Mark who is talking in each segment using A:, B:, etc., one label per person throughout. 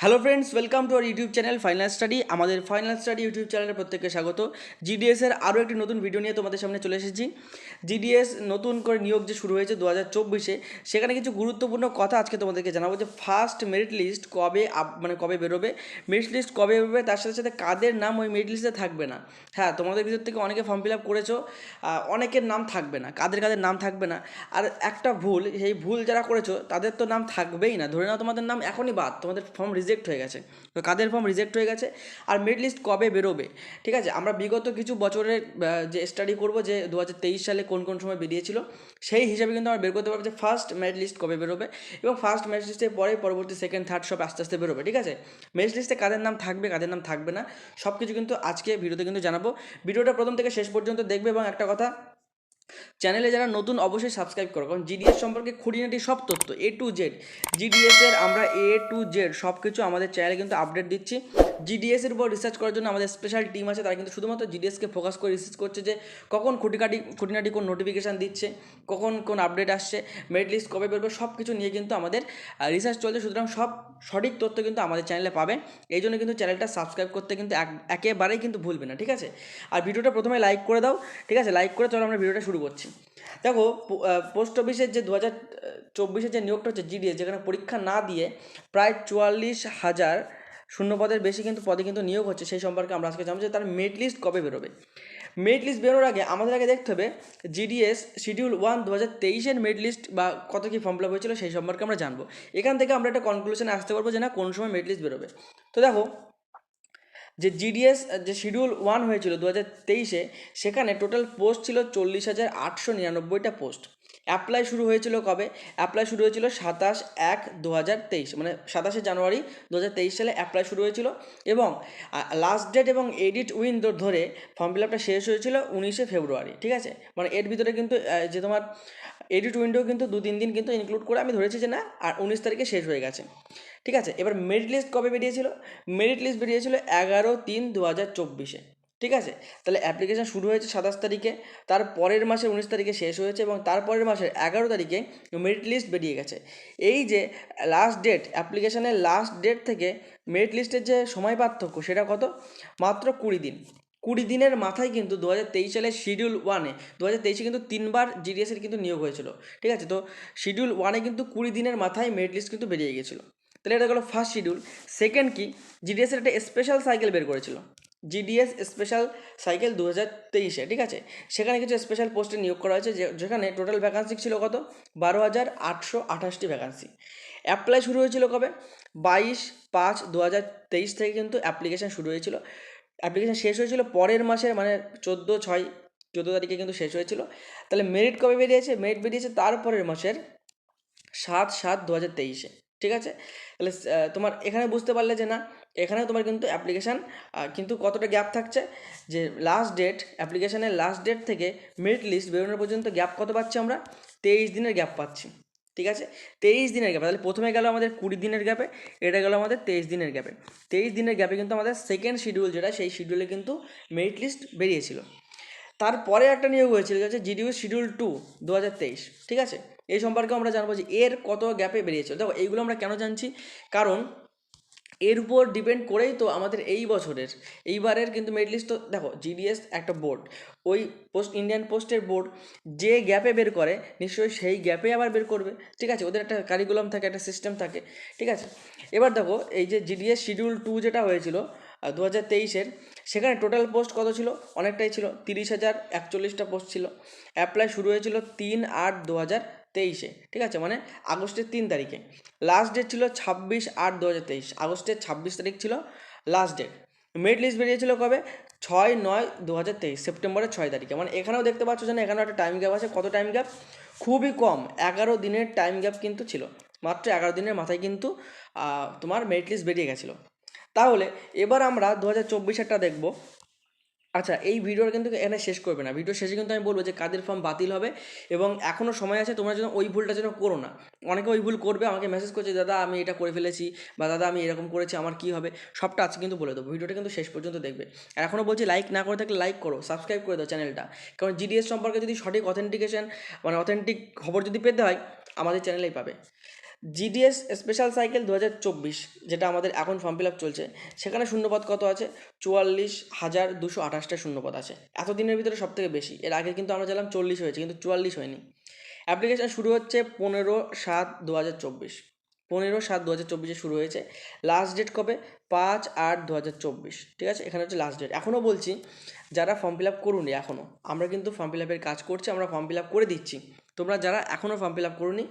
A: Hello friends welcome to our YouTube channel final study আমাদের final study YouTube চ্যানেলে প্রত্যেককে স্বাগত। জিডিএস এর আরও একটি নতুন ভিডিও নিয়ে তোমাদের সামনে চলে এসেছি। জিডিএস নতুন করে নিয়োগ যে শুরু হয়েছে দু চব্বিশে, সেখানে কিছু গুরুত্বপূর্ণ কথা আজকে তোমাদেরকে জানাব যে ফার্স্ট মেরিট লিস্ট কবে মানে কবে বেরোবে মেরিট লিস্ট কবে বেরোবে, তার সাথে সাথে কাদের নাম ওই মেরিট লিস্টে থাকবে না। হ্যাঁ তোমাদের ভিতর থেকে অনেকে ফর্ম ফিল আপ করেছ অনেকের নাম থাকবে না, কাদের কাদের নাম থাকবে না। আর একটা ভুল, সেই ভুল যারা করেছ, তাদের তো নাম থাকবেই না। ধরে নাও তোমাদের নাম এখনই বাদ, তোমাদের ফর্ম রিজেক্ট হয়ে গেছে। তো কাদের ফর্ম রিজেক্ট হয়ে গেছে? আর মেরিট লিস্ট কবে বেরোবে? ঠিক আছে, আমরা বিগত কিছু বছরের যে স্টাডি করব যে দু হাজার তেইশ সালে কোন কোন সময় বেরিয়েছিল, সেই হিসাবে কিন্তু আমরা বের করতে পারব যে ফার্স্ট মেরিট লিস্ট কবে বেরোবে এবং ফার্স্ট মেরিট লিস্টের পরে পরবর্তী সেকেন্ড থার্ড সব আস্তে আস্তে বেরোবে, ঠিক আছে? মেরিট লিস্টে কাদের নাম থাকবে, কাদের নাম থাকবে না সব কিছু কিন্তু আজকে ভিডিওতে কিন্তু জানাব। ভিডিওটা প্রথম থেকে শেষ পর্যন্ত দেখবে এবং একটা কথা চ্যানেলে যারা নতুন, অবশ্যই সাবস্ক্রাইব করো। কারণ জিডিএস সম্পর্কে খুঁটিনাটি সব তথ্য এ টু জেড জিডিএস এর আমরা এ টু জেড সব কিছু আমাদের চ্যানেলে কিন্তু আপডেট দিচ্ছি। জিডিএস এর উপর রিসার্চ করার জন্য আমাদের স্পেশাল টিম আছে। তারা কিন্তু শুধুমাত্র জিডিএসকে ফোকাস করে রিসার্চ করছে যে কখন খুঁটিকাটি, খুঁটিনাটি কোন নোটিফিকেশান দিচ্ছে, কখন কোন আপডেট আসছে মেরিট লিস্ট কবে বেরোবে সব কিছু নিয়ে কিন্তু আমাদের রিসার্চ চলছে। সুতরাং সব সঠিক তথ্য কিন্তু আমাদের চ্যানেলে পাবে এই জন্য কিন্তু চ্যানেলটা সাবস্ক্রাইব করতে কিন্তু এক- একেবারেই কিন্তু ভুলবে না, ঠিক আছে? আর ভিডিওটা প্রথমে লাইক করে দাও, ঠিক আছে? লাইক করে চলো আমরা ভিডিওটা শুরু করছি। দেখো পোস্ট অফিসের যে দু হাজার চব্বিশের যে নিয়োগটা হচ্ছে জিডিএস যেখানে পরীক্ষা না দিয়ে প্রায় চুয়াল্লিশ হাজার শূন্য পদের বেশি কিন্তু পদে কিন্তু নিয়োগ হচ্ছে, সেই সম্পর্কে আমরা আজকে জানব যে তার মেরিট লিস্ট কবে বেরোবে। মেরিট লিস্ট বেরোর আগে আমাদের আগে দেখতে হবে জিডিএস শিডিউল ওয়ান দু হাজার তেইশের মেরিট লিস্ট বা কত কী ফর্ম ফিল হয়েছিল সেই সম্পর্কে আমরা জানব। এখান থেকে আমরা একটা কনক্লুশনে আসতে পারব যে না কোন সময় মেরিট লিস্ট বেরোবে। তো দেখো, যে জিডিএস যে শিডিউল ওয়ান হয়েছিল দু হাজার তেইশে, সেখানে টোটাল পোস্ট ছিল চল্লিশ হাজার আটশো নিরানব্বইটা পোস্ট অ্যাপ্লাই শুরু হয়েছিল কবে? অ্যাপ্লাই শুরু হয়েছিল সাতাশ এক দু হাজার তেইশ মানে সাতাশে জানুয়ারি দু হাজার তেইশ সালে অ্যাপ্লাই শুরু হয়েছিল এবং লাস্ট ডেট এবং এডিট উইন্ডো ধরে ফর্ম ফিল আপটা শেষ হয়েছিল উনিশে ফেব্রুয়ারি, ঠিক আছে? মানে এর ভিতরে কিন্তু যে তোমার এডিট উইন্ডো কিন্তু দু তিন দিন কিন্তু ইনক্লুড করে আমি ধরেছি যে না, আর উনিশ তারিখে শেষ হয়ে গেছে, ঠিক আছে? এবার মেরিট লিস্ট কবে বেরিয়েছিল? মেরিট লিস্ট বেরিয়েছিল এগারো তিন দু হাজার চব্বিশে ঠিক আছে? তাহলে অ্যাপ্লিকেশন শুরু হয়েছে সাতাশ তারিখে, তার পরের মাসের উনিশ তারিখে শেষ হয়েছে এবং তার পরের মাসের এগারো তারিখে মেরিট লিস্ট বেরিয়ে গেছে। এই যে লাস্ট ডেট অ্যাপ্লিকেশনের লাস্ট ডেট থেকে মেরিট লিস্টের যে সময় পার্থক্য সেটা কত? মাত্র কুড়ি দিন। কুড়ি দিনের মাথায় কিন্তু দু হাজার তেইশ সালের শিডিউল ওয়ানে দু হাজার তেইশে কিন্তু তিনবার জিডিএসের কিন্তু নিয়োগ হয়েছিল। ঠিক আছে? তো শিডিউল ওয়ানে কিন্তু কুড়ি দিনের মাথায় মেরিট লিস্ট কিন্তু বেরিয়ে গেছিল। তাহলে এটা গেলো ফার্স্ট শিডিউল সেকেন্ড কি? জিডিএসের একটা স্পেশাল সাইকেল বের করেছিল। জিডিএস স্পেশাল সাইকেল দু হাজার তেইশে, ঠিক আছে? সেখানে কিছু স্পেশাল পোস্টে নিয়োগ করা হয়েছে যেখানে টোটাল ভ্যাকান্সি ছিল কত? বারো হাজার আটশো আঠাশটি ভ্যাকান্সি অ্যাপ্লাই শুরু হয়েছিল কবে? বাইশ পাঁচ দু হাজার তেইশ থেকে কিন্তু অ্যাপ্লিকেশান শুরু হয়েছিল। অ্যাপ্লিকেশান শেষ হয়েছিল পরের মাসের মানে চোদ্দ ছয়, চোদ্দ তারিখে কিন্তু শেষ হয়েছিল। তাহলে মেরিট কবে বেরিয়েছে? মেরিট বেরিয়েছে তারপরের মাসের সাত সাত দু হাজার তেইশে। ঠিক আছে? তাহলে তোমার এখানে বুঝতে পারলে যে না এখানে তোমার কিন্তু অ্যাপ্লিকেশান কিন্তু কতটা গ্যাপ থাকছে? যে লাস্ট ডেট অ্যাপ্লিকেশানের লাস্ট ডেট থেকে মেরিট লিস্ট বেরোনোর পর্যন্ত গ্যাপ কত পাচ্ছি আমরা? তেইশ দিনের গ্যাপ পাচ্ছি। ঠিক আছে? তেইশ দিনের গ্যাপে তাহলে প্রথমে গেল আমাদের কুড়ি দিনের গ্যাপে এটা গেল আমাদের তেইশ দিনের গ্যাপে তেইশ দিনের গ্যাপে কিন্তু আমাদের সেকেন্ড শিডিউল যেটা, সেই শিডিউলে কিন্তু মেরিট লিস্ট বেরিয়েছিল। তারপরে একটা নিয়োগ হয়েছিল হচ্ছে জিডিউ শিডিউল টু দু হাজার তেইশ, ঠিক আছে? এই সম্পর্কে আমরা জানব যে এর কত গ্যাপে বেরিয়েছিল। দেখো, এইগুলো আমরা কেন জানছি? কারণ এর উপর ডিপেন্ড করেই তো আমাদের এই বছরের, এইবারের কিন্তু মেরিট লিস্ট তো, দেখো, জিডিএস একটা বোর্ড, ওই পোস্ট, ইন্ডিয়ান পোস্টের বোর্ড, যে গ্যাপে বের করে, নিশ্চয়ই সেই গ্যাপে আবার বের করবে, ঠিক আছে? ওদের একটা কারিকুলাম থাকে, একটা সিস্টেম থাকে, ঠিক আছে? এবার দেখো, এই যে জিডিএস শিডিউল টু যেটা হয়েছিল দু হাজার তেইশের সেখানে টোটাল পোস্ট কত ছিল? অনেকটাই ছিল। তিরিশ হাজার একচল্লিশটা পোস্ট ছিল। অ্যাপ্লাই শুরু হয়েছিল তিন আট দু হাজার তেইশে। ঠিক আছে? মানে আগস্টের তিন তারিখে। লাস্ট ডেট ছিল ছাব্বিশ আট দু হাজার তেইশ। আগস্টের ছাব্বিশ তারিখ ছিল লাস্ট ডেট মেরিট লিস্ট বেরিয়েছিল কবে? ছয় নয় দু হাজার তেইশ। সেপ্টেম্বরের ছয় তারিখে। মানে এখানেও দেখতে পাচ্ছ যে এখানেও একটা টাইম গ্যাপ আছে। কত টাইম গ্যাপ খুবই কম। এগারো দিনের টাইম গ্যাপ কিন্তু ছিল। মাত্র এগারো দিনের মাথায় কিন্তু তোমার মেরিট লিস্ট বেরিয়ে গেছিল। তাহলে এবার আমরা দু হাজার চব্বিশেরটা দেখব। আচ্ছা এই ভিডিওটা কিন্তু এখানে শেষ করবে না। ভিডিও শেষে কিন্তু আমি বলব যে কাদের ফর্ম বাতিল হবে এবং এখনও সময় আছে, তোমরা যেন ওই ভুলটা যেন করো না। অনেকে ওই ভুল করবে, আমাকে মেসেজ করছে দাদা, আমি এটা করে ফেলেছি বা দাদা, আমি এরকম করেছি, আমার কী হবে? সবটা আজকে কিন্তু বলে দেবো। ভিডিওটা কিন্তু শেষ পর্যন্ত দেখবে। আর এখনও বলছি লাইক না করে থাকলে লাইক করো সাবস্ক্রাইব করে দাও চ্যানেলটা কারণ জিডিএস সম্পর্কে যদি সঠিক অথেন্টিকেশন মানে অথেন্টিক খবর যদি পেতে হয়, আমাদের চ্যানেলেই পাবে। জিডিএস স্পেশাল সাইকেল দু হাজার চব্বিশ, যেটা আমাদের এখন ফর্ম ফিল আপ চলছে, সেখানে শূন্যপদ কত আছে? চুয়াল্লিশ হাজার দুশো আঠাশটা শূন্যপদ আছে। এতদিনের ভিতরে সব থেকে বেশি, এর আগে কিন্তু আমরা জানলাম চল্লিশ হয়েছে, কিন্তু চুয়াল্লিশ হয়নি। অ্যাপ্লিকেশান শুরু হচ্ছে পনেরো সাত দু হাজার চব্বিশ। পনেরো সাত দু হাজার চব্বিশে শুরু হয়েছে লাস্ট ডেট কবে? পাঁচ আট দু হাজার চব্বিশ, ঠিক আছে? এখানে হচ্ছে লাস্ট ডেট এখনও বলছি, যারা ফর্ম ফিল আপ করুনি এখনও, আমরা কিন্তু ফর্ম ফিল আপের কাজ করছি, আমরা ফর্ম ফিল আপ করে দিচ্ছি। তোমরা যারা এখনও ফর্ম ফিল আপ করুনি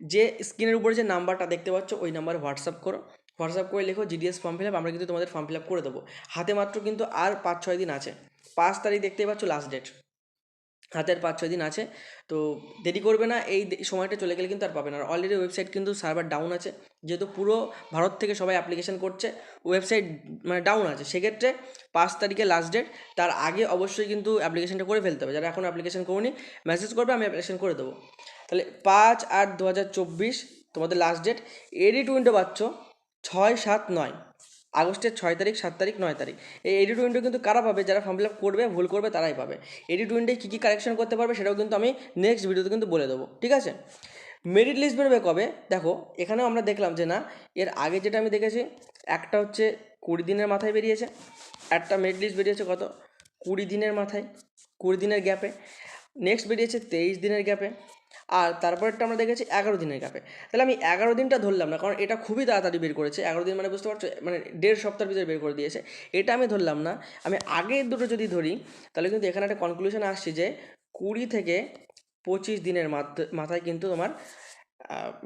A: যে স্ক্রিনের উপরে যে নাম্বারটা দেখতে পাচ্ছ, ওই নাম্বারে হোয়াটসঅ্যাপ করো। হোয়াটসঅ্যাপ করে লেখো, জিডিএস ফর্ম ফিল আপ, আমরা কিন্তু তোমাদের ফর্ম ফিল আপ করে দেবো। হাতে মাত্র কিন্তু আর পাঁচ, ছয় দিন আছে। পাঁচ তারিখ দেখতেই পাচ্ছ লাস্ট ডেট হাতের পাঁচ, ছয় দিন আছে। তো দেরি করবে না, এই সময়টা চলে গেলে কিন্তু আর পাবে না। আর অলরেডি ওয়েবসাইট কিন্তু সার্ভার ডাউন আছে। যেহেতু পুরো ভারত থেকে সবাই অ্যাপ্লিকেশন করছে ওয়েবসাইট মানে ডাউন আছে। সেক্ষেত্রে পাঁচ তারিখে লাস্ট ডেট তার আগে অবশ্যই কিন্তু অ্যাপ্লিকেশনটা করে ফেলতে হবে। যারা এখন অ্যাপ্লিকেশন করুনি মেসেজ করবে, আমি অ্যাপ্লিকেশন করে দেবো। তাহলে পাঁচ আট দু তোমাদের লাস্ট ডেট এডিট উইন্ডো পাচ্ছ ছয় সাত নয়। আগস্টের ছয় তারিখ, সাত তারিখ, নয় তারিখ। এই এডিট উইন্ডো কিন্তু কারা পাবে? যারা ফর্ম ফিল আপ করবে, ভুল করবে, তারাই পাবে। এডিট উইন্ডোে কী কী কারেকশন করতে পারবে সেটাও কিন্তু আমি নেক্সট ভিডিওতে কিন্তু বলে দেবো। ঠিক আছে? মেরিট লিস্ট বেরোবে কবে? দেখো, এখানেও আমরা দেখলাম যে না, এর আগে যেটা আমি দেখেছি, একটা হচ্ছে কুড়ি দিনের মাথায় বেরিয়েছে, একটা মেরিট লিস্ট বেরিয়েছে কত? কুড়ি দিনের মাথায়, কুড়ি দিনের গ্যাপে নেক্সট বেরিয়েছে তেইশ দিনের গ্যাপে আর তারপরেরটা আমরা দেখেছি এগারো দিনের গ্যাপে তাহলে আমি এগারো দিনটা ধরলাম না, কারণ এটা খুবই তাড়াতাড়ি বের করেছে। এগারো দিন মানে বুঝতে পারছ মানে দেড় সপ্তাহের ভিতরে বের করে দিয়েছে। এটা আমি ধরলাম না। আমি আগের দুটো যদি ধরি, তাহলে কিন্তু এখানে একটা কনক্লুশন আসছে যে, কুড়ি থেকে পঁচিশ দিনের মাথায় কিন্তু তোমার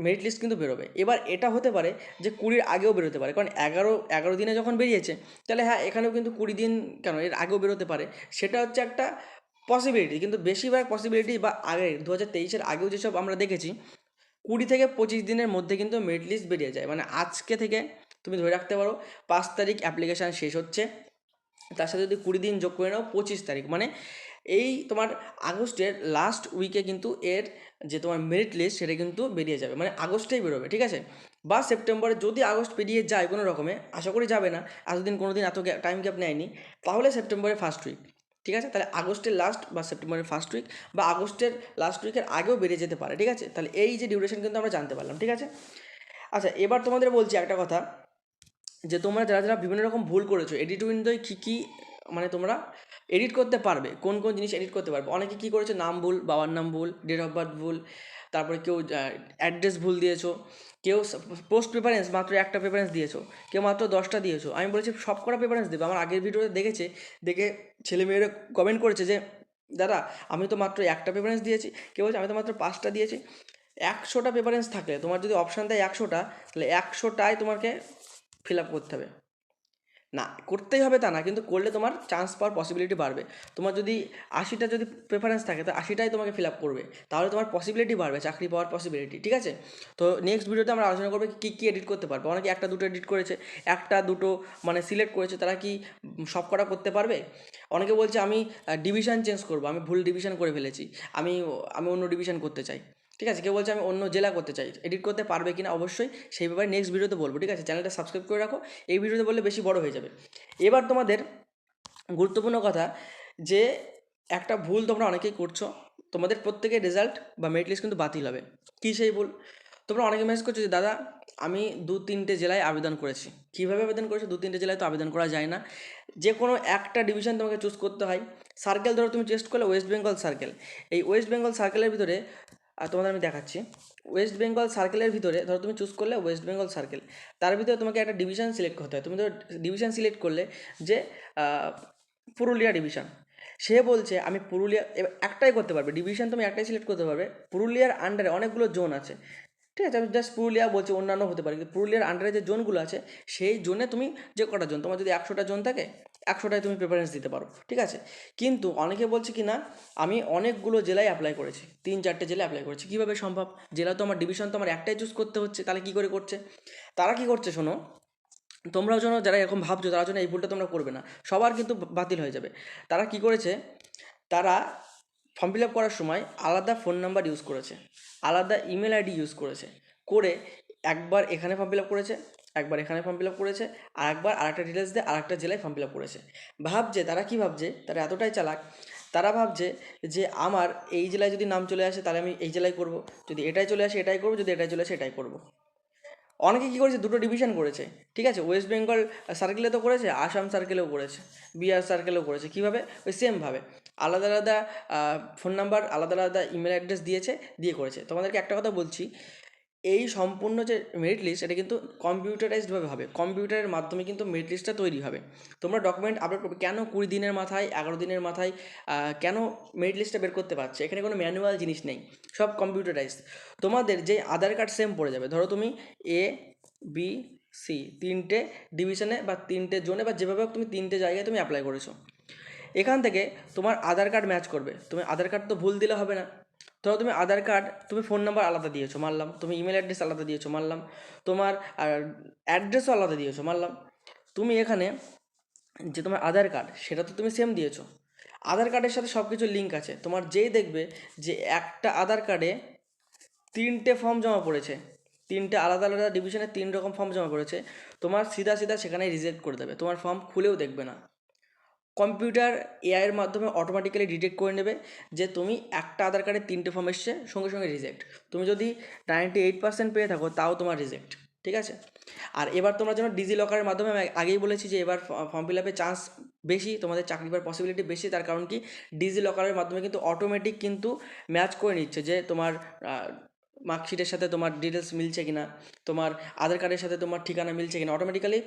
A: মেরিট লিস্ট কিন্তু বেরোবে। এবার এটা হতে পারে যে, কুড়ির আগেও বেরোতে পারে। কারণ এগারো এগারো দিনে যখন বেরিয়েছে, তাহলে হ্যাঁ এখানেও কিন্তু কুড়ি দিন কেন, এর আগেও বেরোতে পারে। সেটা হচ্ছে একটা পসিবিলিটি কিন্তু বেশিরভাগ পসিবিলিটি বা আগে দু হাজার তেইশের আগেও যেসব আমরা দেখেছি, কুড়ি থেকে পঁচিশ দিনের মধ্যে কিন্তু মেরিট লিস্ট বেরিয়ে যায়। মানে আজকে থেকে তুমি ধরে রাখতে পারো, পাঁচ তারিখ অ্যাপ্লিকেশান শেষ হচ্ছে, তার সাথে যদি কুড়ি দিন যোগ করে নাও, পঁচিশ তারিখ। মানে এই তোমার আগস্টের লাস্ট উইকে কিন্তু এর যে তোমার মেরিট লিস্ট সেটা কিন্তু বেরিয়ে যাবে। মানে আগস্টেই বেরোবে, ঠিক আছে? বা সেপ্টেম্বরে যদি আগস্ট পেরিয়ে যায় কোনো রকমে, আশা করি যাবে না, এতদিন কোনো দিন এত টাইম গ্যাপ নেয়নি, তাহলে সেপ্টেম্বরে ফার্স্ট উইক ঠিক আছে? তাহলে আগস্টের লাস্ট বা সেপ্টেম্বরের ফার্স্ট উইক বা আগস্টের লাস্ট উইকের আগেও বেড়ে যেতে পারে, ঠিক আছে? তাহলে এই যে ডিউরেশন কিন্তু আমরা জানতে পারলাম, ঠিক আছে? আচ্ছা এবার তোমাদের বলছি একটা কথা যে তোমরা যারা যারা বিভিন্ন রকম ভুল করেছ এডিট উইন্ডোয় কী কী মানে তোমরা এডিট করতে পারবে, কোন কোন জিনিস এডিট করতে পারবে। অনেকে কী করেছে, নাম ভুল, বাবার নাম ভুল ডেট অফ বার্থ ভুল, তারপরে কেউ অ্যাড্রেস ভুল দিয়েছ, কেউ পোস্ট প্রেফারেন্স মাত্র একটা প্রেফারেন্স দিয়েছ, কেউ মাত্র দশটা দিয়েছ। আমি বলেছি, সব কটা প্রেফারেন্স দেবে। আমার আগের ভিডিওতে দেখেছে, দেখে ছেলে মেয়েরা কমেন্ট করেছে যে, দাদা, আমি তো মাত্র একটা প্রেফারেন্স দিয়েছি। কেউ বলছে, আমি তো মাত্র পাঁচটা দিয়েছি। একশোটা প্রেফারেন্স থাকলে, তোমার যদি অপশান দেয় একশোটা, তাহলে একশোটায় তোমাকে ফিল আপ করতে হবে। না, করতেই হবে তা না, কিন্তু করলে তোমার চান্স পাওয়ার পসিবিলিটি বাড়বে। তোমার যদি আশিটা যদি প্রেফারেন্স থাকে, তো আশিটাই তোমাকে ফিল আপ করবে। তাহলে তোমার পসিবিলিটি বাড়বে, চাকরি পাওয়ার পসিবিলিটি ঠিক আছে? তো নেক্সট ভিডিওতে আমরা আলোচনা করব কী কী এডিট করতে পারবে। অনেকে একটা, দুটো এডিট করেছে, একটা, দুটো মানে সিলেক্ট করেছে, তারা কি সব কটা করতে পারবে? অনেকে বলছে, আমি ডিভিশন চেঞ্জ করব, আমি ভুল ডিভিশন করে ফেলেছি, আমি আমি অন্য ডিভিশন করতে চাই। ঠিক আছে, কেউ বলছে আমি অন্য জেলা করতে চাই এডিট করতে পারবে কিনা অবশ্যই সেই ব্যাপারে নেক্সট ভিডিওতে বলব, ঠিক আছে? চ্যানেলটা সাবস্ক্রাইব করে রাখো, এই ভিডিওতে বললে বেশি বড় হয়ে যাবে। এবার তোমাদের গুরুত্বপূর্ণ কথা যে, একটা ভুল তোমরা অনেকেই করছ, তোমাদের প্রত্যেকের রেজাল্ট বা মেরিট লিস্ট কিন্তু বাতিল হবে। কী সেই ভুল? তোমরা অনেকে মেসেজ করছ যে, দাদা, আমি দু তিনটে জেলায় আবেদন করেছি। কীভাবে আবেদন করেছ? দু তিনটে জেলায় তো আবেদন করা যায় না। যে কোনো একটা ডিভিশন তোমাকে চুজ করতে হয়। সার্কেল ধরো তুমি চেস্ট করলে ওয়েস্ট বেঙ্গল সার্কেল এই ওয়েস্ট বেঙ্গল সার্কেলের ভিতরে আর তোমাদের আমি দেখাচ্ছি। ওয়েস্ট বেঙ্গল সার্কেলের ভিতরে, ধরো তুমি চুজ করলে ওয়েস্ট বেঙ্গল সার্কেল তার ভিতরে তোমাকে একটা ডিভিশন সিলেক্ট করতে হয়। তুমি ধরো ডিভিশন সিলেক্ট করলে যে পুরুলিয়া ডিভিশন সে বলছে, আমি পুরুলিয়া একটাই করতে পারবে ডিভিশন তুমি একটাই সিলেক্ট করতে পারবে, পুরুলিয়ার আন্ডারে অনেকগুলো জোন আছে ঠিক আছে, আমি জাস্ট পুরুলিয়া বলছি, অন্যান্য হতে পারে। কিন্তু পুরুলিয়ার আন্ডারে যে জোনগুলো আছে, সেই জোনে তুমি যে কটা জোন, তোমার যদি একশোটা জোন থাকে, একশোটায় তুমি প্রেফারেন্স দিতে পারো, ঠিক আছে? কিন্তু অনেকে বলছে কি না, আমি অনেকগুলো জেলায় অ্যাপ্লাই করেছি, তিন চারটে জেলায় অ্যাপ্লাই করেছি। কীভাবে সম্ভব? জেলা তো আমার ডিভিশন তো আমার একটাই চুজ করতে হচ্ছে, তাহলে কী করে করছে? তারা কি করছে শোনো, তোমরাও যেন যারা এরকম ভাবছ, তারা যেন এই ভুলটা তোমরা করবে না, সবার কিন্তু বাতিল হয়ে যাবে। তারা কি করেছে, তারা ফর্ম ফিল আপ করার সময় আলাদা ফোন নাম্বার ইউজ করেছে, আলাদা ইমেল আইডি ইউজ করেছে, করে একবার এখানে ফর্ম ফিল আপ করেছে, একবার এখানে ফর্ম ফিল আপ করেছে, আর একবার আরেকটা ডিটেলস দিয়ে আরেকটা জেলায় ফর্ম ফিল আপ করেছে। ভাবছে তারা কি ভাবছে? তারা এতটাই চালাক, তারা ভাবছে যে আমার এই জেলায় যদি নাম চলে আসে তাহলে আমি এই জেলায় করব, যদি এটাই চলে আসে এটাই করব, যদি এটাই চলে আসে এটাই করব। অনেকে কী করেছে, দুটো ডিভিশন করেছে, ঠিক আছে? ওয়েস্ট বেঙ্গল সার্কেলে তো করেছে আসাম সার্কেলেও করেছে বিহার সার্কেলেও করেছে, কীভাবে? ওই সেমভাবে আলাদা আলাদা ফোন নাম্বার আলাদা আলাদা ইমেল অ্যাড্রেস দিয়েছে, দিয়ে করেছে। তোমাদেরকে একটা কথা বলছি এই সম্পূর্ণ যে মেরিট লিস্ট এটা কিন্তু কম্পিউটারাইজডভাবে হবে। কম্পিউটারের মাধ্যমে কিন্তু মেরিট লিস্টটা তৈরি হবে। তোমরা ডকুমেন্ট আপলোড করবে। কেন কুড়ি দিনের মাথায়, এগারো দিনের মাথায় কেন মেরিট লিস্টটা বের করতে পারছে? এখানে কোনো ম্যানুয়াল জিনিস নেই। সব কম্পিউটারাইজ তোমাদের যে আধার কার্ড সেম পড়ে যাবে। ধরো তুমি এ বি সি তিনটে ডিভিশনে বা তিনটে জোনে বা যেভাবে তুমি তিনটে জায়গায় তুমি অ্যাপ্লাই করেছ। এখান থেকে তোমার আধার কার্ড ম্যাচ করবে। তুমি আধার কার্ড তো ভুল দিলে হবে না। ধরো তুমি আধার কার্ড, তুমি ফোন নাম্বার আলাদা দিয়েছ, মানলাম। তুমি ইমেল অ্যাড্রেস আলাদা দিয়েছ, মানলাম। তোমার অ্যাড্রেসও আলাদা দিয়েছ, মানলাম। তুমি এখানে যে তোমার আধার কার্ড, সেটা তো তুমি সেম দিয়েছ। আধার কার্ডের সাথে সব কিছু লিঙ্ক আছে। তোমার যেই দেখবে যে একটা আধার কার্ডে তিনটে ফর্ম জমা পড়েছে। তিনটে আলাদা আলাদা ডিভিশনে তিন রকম ফর্ম জমা পড়েছে। তোমার সিধা সিধা সেখানে রিজেক্ট করে দেবে। তোমার ফর্ম খুলেও দেখবে না। কম্পিউটার এআইয়ের মাধ্যমে অটোমেটিক্যালি ডিটেক্ট করে নেবে যে তুমি একটা আধার কার্ডে তিনটে ফর্ম এসছে, সঙ্গে সঙ্গে রিজেক্ট তুমি যদি নাইনটি এইট পার্সেন্ট পেয়ে থাকো, তাও তোমার রিজেক্ট ঠিক আছে? আর এবার তোমরা যেন ডিজি লকারের মাধ্যমে, আমি আগেই বলেছি যে এবার ফর্ম ফিল আপের চান্স বেশি, তোমাদের চাকরি পাওয়ার পসিবিলিটি বেশি, তার কারণ কি ডিজি লকারের মাধ্যমে কিন্তু অটোমেটিক কিন্তু ম্যাচ করে নিচ্ছে যে তোমার মার্কশিটের সাথে তোমার ডিটেলস মিলছে কিনা, তোমার আধার কার্ডের সাথে তোমার ঠিকানা মিলছে কিনা অটোমেটিক্যালি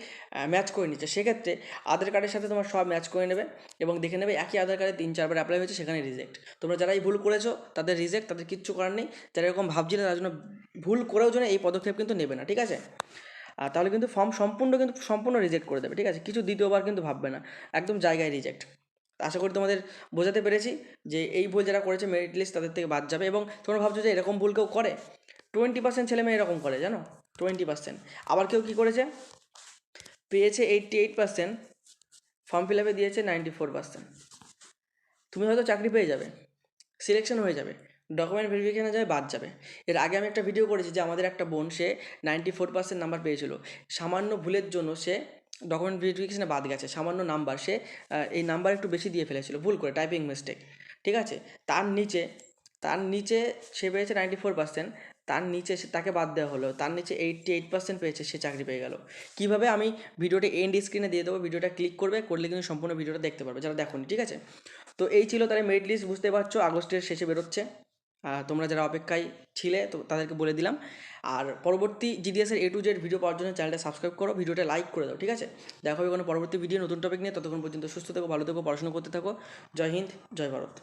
A: ম্যাচ করে নিচ্ছে। সেক্ষেত্রে আধার কার্ডের সাথে তোমার সব ম্যাচ করে নেবে এবং দেখে নেবে একই আধার কার্ডে তিন, চারবার অ্যাপ্লাই হয়েছে, সেখানে রিজেক্ট তোমরা যারাই ভুল করেছ, তাদের রিজেক্ট তাদের কিচ্ছু করার নেই। যারা এরকম ভাবছিলে তার জন্য ভুল করেও জন্য এই পদক্ষেপ কিন্তু নেবে না, ঠিক আছে? আর তাহলে কিন্তু ফর্ম সম্পূর্ণ কিন্তু সম্পূর্ণ রিজেক্ট করে দেবে, ঠিক আছে? কিছু দ্বিতীয়বার কিন্তু ভাববে না, একদম জায়গায় রিজেক্ট আশা করি তোমাদের বোঝাতে পেরেছি যে এই ভুল যারা করেছে মেরিট লিস্ট তাদের থেকে বাদ যাবে এবং তোমরা ভাবছ যে এরকম ভুল কেউ করে? টোয়েন্টি পার্সেন্ট ছেলে মেয়ে এরকম করে, জানো? টোয়েন্টি পার্সেন্ট আবার কেউ কী করেছে? পেয়েছে eighty eight percent form fill আপে দিয়েছে নাইনটি ফোর পার্সেন্ট তুমি হয়তো চাকরি পেয়ে যাবে সিলেকশন হয়ে যাবে ডকুমেন্ট ভেরিফিকেশনে যাবে, বাদ যাবে। এর আগে আমি একটা ভিডিও করেছি যে আমাদের একটা বোন সে নাইনটি ফোর পার্সেন্ট নাম্বার পেয়েছিল। সামান্য ভুলের জন্য সে ডকুমেন্ট ভেরিফিকেশনে বাদ গেছে, সামান্য নাম্বার সে এই নাম্বার একটু বেশি দিয়ে ফেলেছিল, ভুল করে টাইপিং মিস্টেক ঠিক আছে? তার নিচে তার নিচে সে পেয়েছে নাইনটি ফোর পার্সেন্ট তার নিচে সে- তাকে বাদ দেওয়া হলো, তার নিচে এইটটি এইট পার্সেন্ট পেয়েছে, সে চাকরি পেয়ে গেল। কীভাবে আমি ভিডিওটা এন্ড স্ক্রিনে দিয়ে দেবো, ভিডিওটা ক্লিক করবে, করলে কিন্তু সম্পূর্ণ ভিডিওটা দেখতে পারবে, যারা দেখোনি, ঠিক আছে? তো এই ছিল তার মেরিট লিস্ট বুঝতে পারছ, আগস্টের শেষে বেরোচ্ছে। তোমরা যারা অপেক্ষায় ছিলে, তো তাদেরকে বলে দিলাম। আর পরবর্তী জিডিএসের এ টু জেড ভিডিও পাওয়ার জন্য চ্যানেলটা সাবস্ক্রাইব করো, ভিডিওটা লাইক করে দাও, ঠিক আছে? দেখা হবে কোনো পরবর্তী ভিডিও নতুন টপিক নিয়ে, ততক্ষণ পর্যন্ত সুস্থ থেকো, ভালো থেকো, পড়াশোনা করতে থাকো। জয় হিন্দ, জয় ভারত।